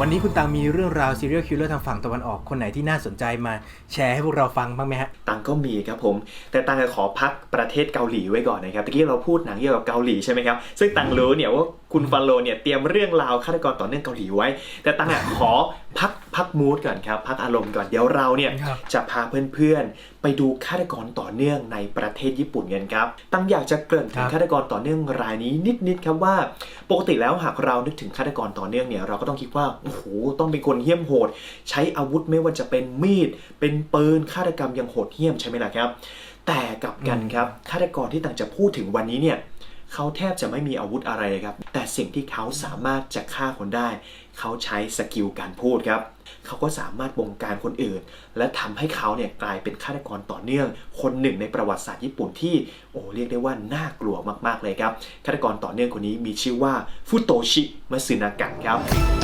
วันนี้คุณตังมีเรื่องราว serial killer ทางฝั่งตะวันออกคนไหนที่น่าสนใจมาแชร์ให้พวกเราฟังบ้างไหมฮะ ตังก็มีครับผม แต่ตังจะขอพักประเทศเกาหลีไว้ก่อนนะครับตะกี้เราพูดหนังเกี่ยวกับเกาหลีใช่ไหมครับ ซึ่งตังรู้เนี่ยว่าคุณฟันโลเนี่ยเตรียมเรื่องราวฆาตกรต่อเนื่องเกาหลีไว้ แต่ตังอะขอพัก พักมูดก่อนครับ พักอารมณ์ก่อนเดี๋ยวเราเนี่ยครับจะพาเพื่อนๆ ไปดูฆาตกรต่อเนื่องในประเทศญี่ปุ่นกันครับ ตังอยากจะเกริ่นถึงฆาตกรต่อเนื่องรายนี้นิดๆครับว่า ปกติแล้วหากเรานึกถึงฆาตกรต่อเนื่องเนี่ยเราก็ต้องคิดว่าโอ้โหต้องเป็นคนเหี้ยมโหด ใช้อาวุธไม่ว่าจะเป็นมีด เป็นปืนฆาตกรรมยังโหดเหี้ยมใช่ไหมล่ะครับ แต่กลับกันครับฆาตกรที่ต่างจะพูดถึงวันนี้เนี่ย เขาแทบจะไม่มีอาวุธอะไรเลยครับ แต่สิ่งที่เขาสามารถจะฆ่าคนได้ เขาใช้สกิลการพูดครับ เขาก็สามารถบงการคนอื่น และทำให้เขาเนี่ยกลายเป็นฆาตกรต่อเนื่อง คนหนึ่งในประวัติศาสตร์ญี่ปุ่นที่โอ้เรียกได้ว่าน่ากลัวมากๆเลยครับฆาตกรต่อเนื่องคนนี้มีชื่อว่าฟุโตชิมัซึนากะครับ